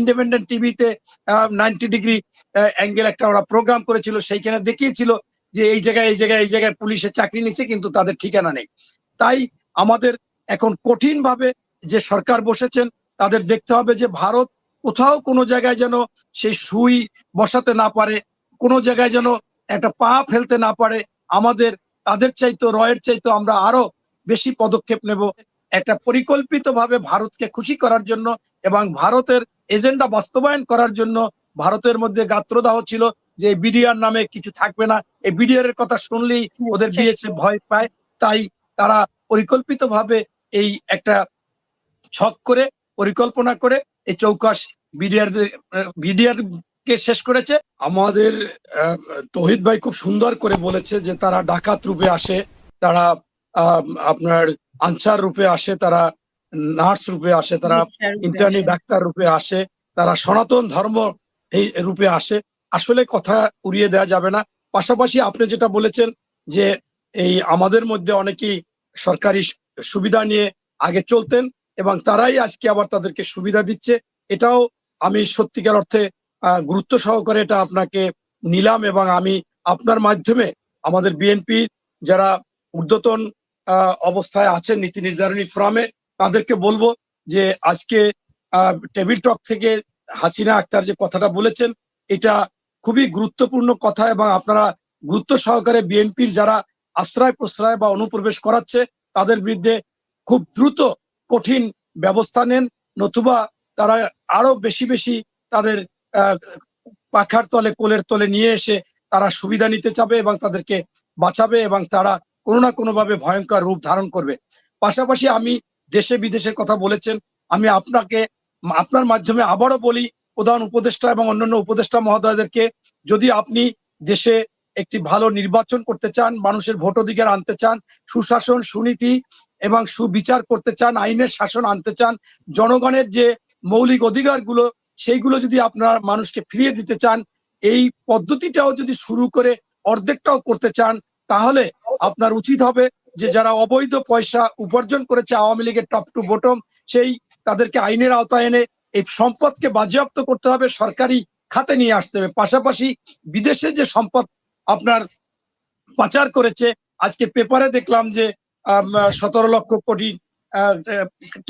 Independent টিভিতে ninety degree angle একটা ওরা প্রোগ্রাম করেছিল, সেইখানে দেখিয়েছিল যে এই জায়গায় এই জায়গায় এই জায়গায় পুলিশের চাকরি নিচ্ছে কিন্তু তাদের ঠিকানা নেই। তাই আমাদের এখন কঠিন ভাবে যে সরকার বসেছেন, তাদের দেখতে হবে যে ভারত কোথাও কোনো জায়গায় যেন সেই সুই বসাতে না পারে, কোনো জায়গায় যেন একটা পা ফেলতে না পারে। আমাদের, তাদের চাইতো, রয়ের চাইতো আমরা আরও বেশি পদক্ষেপ নেব। একটা পরিকল্পিতভাবে ভারতকে খুশি করার জন্য এবং ভারতের এজেন্ডা বাস্তবায়ন করার জন্য ভারতের মধ্যে গাত্রদাহ ছিল যে বিডিআর নামে কিছু থাকবে না। এই বিডিআর এর কথা শুনলেই ওদের বিয়েছে ভয় পায়। তাই তারা পরিকল্পিতভাবে এই একটা ছক করে পরিকল্পনা করে এই চৌকাশ বিডিআর বিডিআর কে শেষ করেছে। আমাদের আহ, তৌহিদ ভাই খুব সুন্দর করে বলেছে যে তারা ডাকাত রূপে আসে। তারা আহ, আপনার আনসার রূপে আসে তারা নার্স রূপে আসে তারা ইন্টার্নি ডাক্তার রূপে আসে তারা সনাতন ধর্ম এই রূপে আসে। আসলে কথা উড়িয়ে দেওয়া যাবে না। পাশাপাশি আপনি যেটা বলেছেন যে এই আমাদের মধ্যে অনেকেই সরকারি সুবিধা নিয়ে আগে চলতেন এবং তারাই আজকে আবার তাদেরকে সুবিধা দিচ্ছে এটাও আমি সত্যিকার অর্থে গুরুত্ব সহকারে এটা আপনাকে নিলাম এবং আমি আপনার মাধ্যমে আমাদের বিএনপি যারা ঊর্ধ্বতন অবস্থায় আছেন নীতি নির্ধারণী ফোরামে, তাদেরকে বলব যে আজকে টেবিল টক থেকে হাসিনা আক্তার যে কথাটা বলেছেন, এটা খুবই গুরুত্বপূর্ণ কথা এবং আপনারা গুরুত্ব সহকারে বিএনপির যারা আশ্রয় প্রশ্রয় বা অনুপ্রবেশ করাচ্ছে, তাদের বিরুদ্ধে খুব দ্রুত কঠিন ব্যবস্থা নেন, নতুবা তারা আরও বেশি বেশি তাদের পাখার তলে, কোলের তলে নিয়ে এসে তারা সুবিধা নিতে চাবে এবং তাদেরকে বাঁচাবে এবং তারা কোনো না কোনো ভাবে ভয়ঙ্কর রূপ ধারণ করবে। পাশাপাশি আমি দেশে বিদেশের কথা বলেছেন, আমি আপনাকে, আপনার মাধ্যমে আবারও বলি, প্রধান উপদেষ্টা এবং অন্যান্য উপদেষ্টা মহোদয়দেরকে, যদি আপনি দেশে একটি ভালো নির্বাচন করতে চান, মানুষের ভোট অধিকার আনতে চান, সুশাসন, সুনীতি এবং সুবিচার করতে চান, আইনের শাসন আনতে চান, জনগণের যে মৌলিক অধিকারগুলো, সেইগুলো যদি আপনার মানুষকে ফিরিয়ে দিতে চান, এই পদ্ধতিটাও যদি শুরু করে অর্ধেকটাও করতে চান, তাহলে আপনার উচিত হবে যে যারা অবৈধ পয়সা উপার্জন করেছে আওয়ামী লীগের টপ টু বটম সেই তাদেরকে আইনের আওতায় এনে এই সম্পদকে বাজেয়াপ্ত করতে হবে, সরকারি খাতে নিয়ে আসতে হবে। পাশাপাশি বিদেশে যে সম্পদ আপনার পাচার করেছে, আজকে পেপারে দেখলাম যে সতেরো লক্ষ কোটি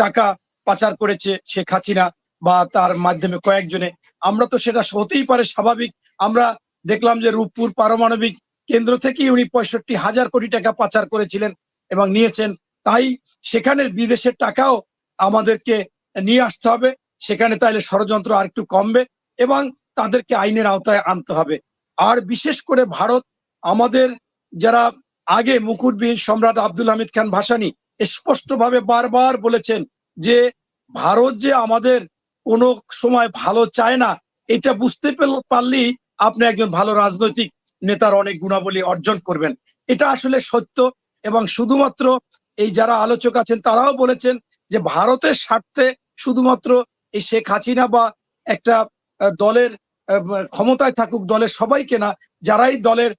টাকা পাচার করেছে শেখ হাসিনা বা তার মাধ্যমে কয়েকজনে। আমরা তো সেটা হতেই পারে স্বাভাবিক। আমরা দেখলাম যে রূপপুর পারমাণবিক কেন্দ্র থেকেই উনি পঁয়ষট্টি হাজার কোটি টাকা পাচার করেছিলেন এবং নিয়েছেন। তাই সেখানের বিদেশের টাকাও আমাদেরকে নিয়ে আসতে হবে। সেখানে তাইলে ষড়যন্ত্র আর একটু কমবে এবং তাদেরকে আইনের আওতায় আনতে হবে। আর বিশেষ করে ভারত, আমাদের যারা আগে মুকুটবিহীন সম্রাট আব্দুল হামিদ খান ভাসানী স্পষ্টভাবে বারবার বলেছেন যে, ভারত যে আমাদের কোনো সময় ভালো চায় না, এটা বুঝতে পারলেই আপনি একজন ভালো রাজনৈতিক নেতার অনেক গুণাবলী অর্জন করবেন। এটা আসলে সত্য এবং শুধুমাত্র এই যারা আলোচক আছেন, তারাও বলেছেন যে ভারতের স্বার্থে শুধুমাত্র এই শেখ হাসিনা বা একটা দলের ক্ষমতায় থাকুক, দলের সবাইকে না, যারাই দলের,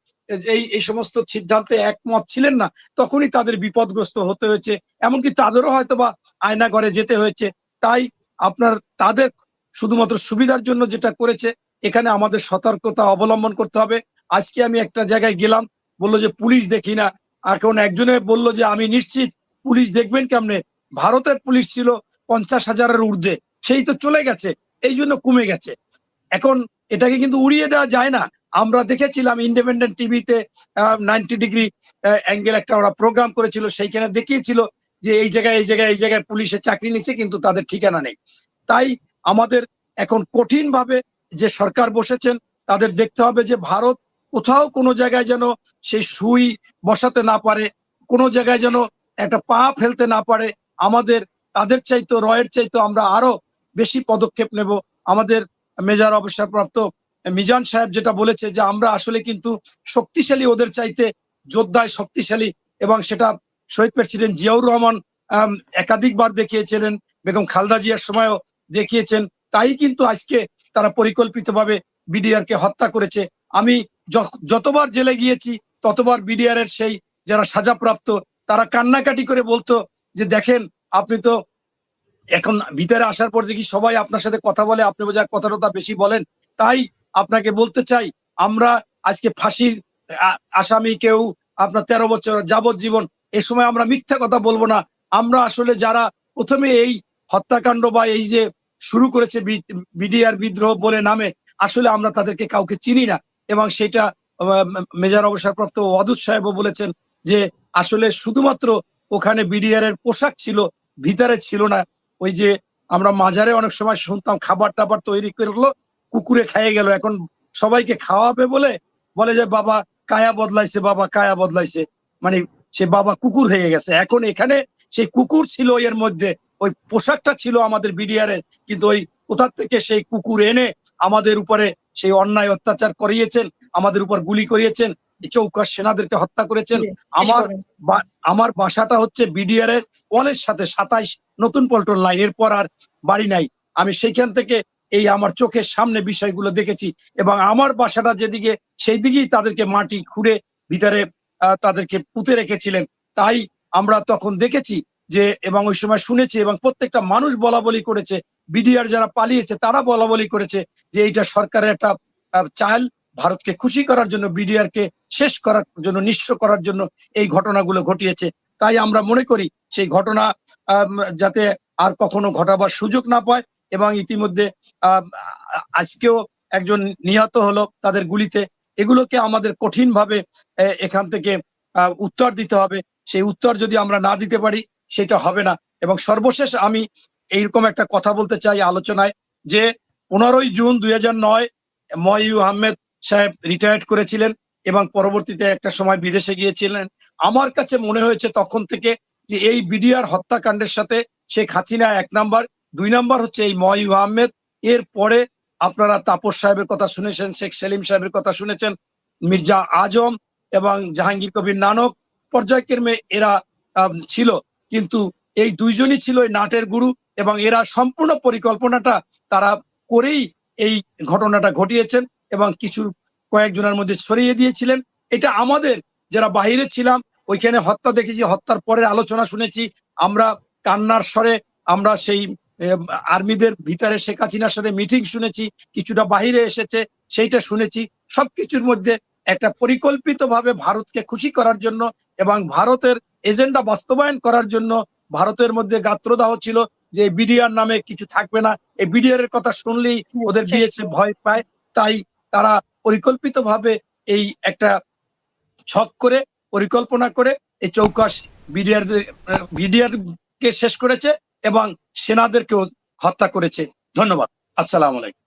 এই এই সমস্ত সিদ্ধান্তে একমত ছিলেন না, তখনই তাদের বিপদগ্রস্ত হতে হয়েছে। এমনকি তাদেরও হয়তো বা আয়না ঘরে যেতে হয়েছে। তাই আপনার, তাদের শুধুমাত্র সুবিধার জন্য যেটা করেছে, এখানে আমাদের সতর্কতা অবলম্বন করতে হবে। আজকে আমি একটা জায়গায় গেলাম, বলল যে পুলিশ দেখি না। এখন একজনে বলল যে আমি নিশ্চিত, পুলিশ দেখবেন কেমনে? ভারতের পুলিশ ছিল পঞ্চাশ হাজারের ঊর্ধ্বে, সেই তো চলে গেছে, এই জন্য কমে গেছে। এখন এটাকে কিন্তু উড়িয়ে দেওয়া যায় না। আমরা দেখেছিলাম ইন্ডিপেন্ডেন্ট টিভিতে নাইনটি ডিগ্রি অ্যাঙ্গেল একটা ওরা প্রোগ্রাম করেছিল, সেইখানে দেখিয়েছিল যে এই জায়গায় এই জায়গায় এই জায়গায় পুলিশের চাকরি নিচ্ছে, কিন্তু তাদের ঠিকানা নেই। তাই আমাদের এখন কঠিনভাবে যে সরকার বসেছেন, তাদের দেখতে হবে যে ভারত কোথাও কোনো জায়গায় যেন সেই সুই বসাতে না পারে, কোনো জায়গায় যেন একটা পা ফেলতে না পারে, আমাদের, তাদের চাইতো রয়ের চাইতো আমরা আরও বেশি পদক্ষেপ নেব। আমাদের মেজর অবসরপ্রাপ্ত মিজান সাহেব যেটা বলেছে যে, আমরা আসলে কিন্তু শক্তিশালী ওদের চাইতে যোদ্ধায় শক্তিশালী এবং সেটা শহীদ প্রেসিডেন্ট জিয়াউর রহমান একাধিকবার দেখিয়েছিলেন, বেগম খালদা জিয়ার সময়ও দেখিয়েছেন। তাই কিন্তু আজকে তারা পরিকল্পিতভাবে বিডিআর কে হত্যা করেছে। আমি যতবার জেলে গিয়েছি, ততবার বিডিআর এর সেই যারা সাজাপ্রাপ্ত, তারা কান্নাকাটি করে বলতো যে দেখেন, আপনি তো এখন ভিতরে আসার পর দেখি সবাই আপনার সাথে কথা বলে, আপনি বোঝা কথা টথা বেশি বলেন। তাই আপনাকে বলতে চাই, আমরা আজকে ফাঁসির আসামি কেউ আপনার তেরো বছর যাবজ্জীবন এ সময় আমরা মিথ্যা কথা বলব না। আমরা আসলে যারা প্রথমে এই হত্যাকাণ্ড বা এই যে শুরু করেছে বিডিআর বিদ্রোহ বলে নামে, আসলে আমরা তাদেরকে কাউকে চিনি না। এবং সেটা মেজর অবসরপ্রাপ্ত ওয়াদুদ সাহেবও বলেছেন যে আসলে শুধুমাত্র ওখানে বিডিআর এর পোশাক ছিল, ভিতরে ছিল না। ওই যে আমরা মাজারে অনেক সময় শুনতাম, খাবার টাবার তৈরি করল কুকুরে খাইয়ে গেল। এখন সবাইকে খাওয়াবে বলে বলে যে, বাবা, কায়া বদলাইছে, বাবা, কায়া বদলাইছে। মানে সে বাবা কুকুর হয়ে গেছে। এখন এখানে সেই কুকুর ছিল এর মধ্যে, ওই পোশাকটা ছিল আমাদের বিডিআর এর, কিন্তু ওই কোথা থেকে সেই কুকুর এনে আমাদের উপরে সেই অন্যায় অত্যাচার করিয়েছেন আমাদের উপর গুলি করিয়েছেন এই চৌকাশ সেনাদেরকে হত্যা করেছেন। আমার আমার বাসাটা হচ্ছে বিডিআর এর ওয়ালের সাথে সাতাইশ নতুন পল্টন লাইন এরপর আর বাড়ি নাই। আমি সেইখান থেকে এই আমার চোখের সামনে বিষয়গুলো দেখেছি এবং আমার বাসাটা যেদিকে সেই দিকেই তাদেরকে মাটি খুঁড়ে ভিতরে তাদেরকে পুঁতে রেখেছিলেন। তাই আমরা তখন দেখেছি যে এবং ওই সময় শুনেছি এবং প্রত্যেকটা মানুষ বলা বলি করেছে বিডিআর যারা পালিয়েছে, তারা বলা বলি করেছে যে এইটা সরকারের একটা চাল। ভারতকে খুশি করার জন্য বিডিআর কে শেষ করার জন্য, নিঃস্ব করার জন্য এই ঘটনাগুলো ঘটিয়েছে। তাই আমরা মনে করি সেই ঘটনা যাতে আর কখনো ঘটাবার সুযোগ না পায় এবং ইতিমধ্যে আজকেও একজন নিহত হলো তাদের গুলিতে। এগুলোকে আমাদের কঠিন ভাবে এখান থেকে উত্তর দিতে হবে। সেই উত্তর যদি আমরা না দিতে পারি, সেটা হবে না। এবং সর্বশেষ আমি এইরকম একটা কথা বলতে চাই আলোচনায় যে পনেরোই জুন দুই হাজার নয় ময়ু আহমেদ সাহেব রিটায়ার্ড করেছিলেন এবং পরবর্তীতে একটা সময় বিদেশে গিয়েছিলেন। আমার কাছে মনে হয়েছে তখন থেকে যে এই বিডিআর হত্যাকাণ্ডের সাথে শেখ হাসিনা এক নাম্বার, দুই নাম্বার হচ্ছে এই ময়ু আহমেদ। এর পরে আপনারা তাপস সাহেবের কথা শুনেছেন, শেখ সেলিম সাহেবের কথা শুনেছেন, মির্জা আজম এবং জাহাঙ্গীর কবির নানক। পর্যায়ক্রমে এরা ছিল। কিন্তু এই দুইজনই ছিল নাটের গুরু এবং এরা সম্পূর্ণ পরিকল্পনাটা তারা করেই এই ঘটনাটা ঘটিয়েছেন এবং কিছু কয়েকজনের মধ্যে ছড়িয়ে দিয়েছিলেন। এটা আমাদের যারা বাইরে ছিলাম, ওইখানে হত্যা দেখেছি, হত্যার পরে আলোচনা শুনেছি। আমরা কান্নার স্বরে আমরা সেই আর্মিদের ভিতরে শেখ হাসিনার সাথে মিটিং শুনেছি, কিছুটা বাহিরে এসেছে, সেইটা শুনেছি। সবকিছুর মধ্যে একটা পরিকল্পিতভাবে ভারতকে খুশি করার জন্য এবং ভারতের এজেন্ডা বাস্তবায়ন করার জন্য ভারতের মধ্যে গাত্রদাহ ছিল যে বিডিআর নামে কিছু থাকবে না। এই বিডিআর এর কথা শুনলেই ওদের বিএসএ ভয় পায়। তাই তারা পরিকল্পিত ভাবে এই একটা ছক করে পরিকল্পনা করে এই চৌকাশ বিডিআর বিডিআর কে শেষ করেছে এবং সেনাদেরকেও হত্যা করেছে। ধন্যবাদ। আসসালাম আলাইকুম।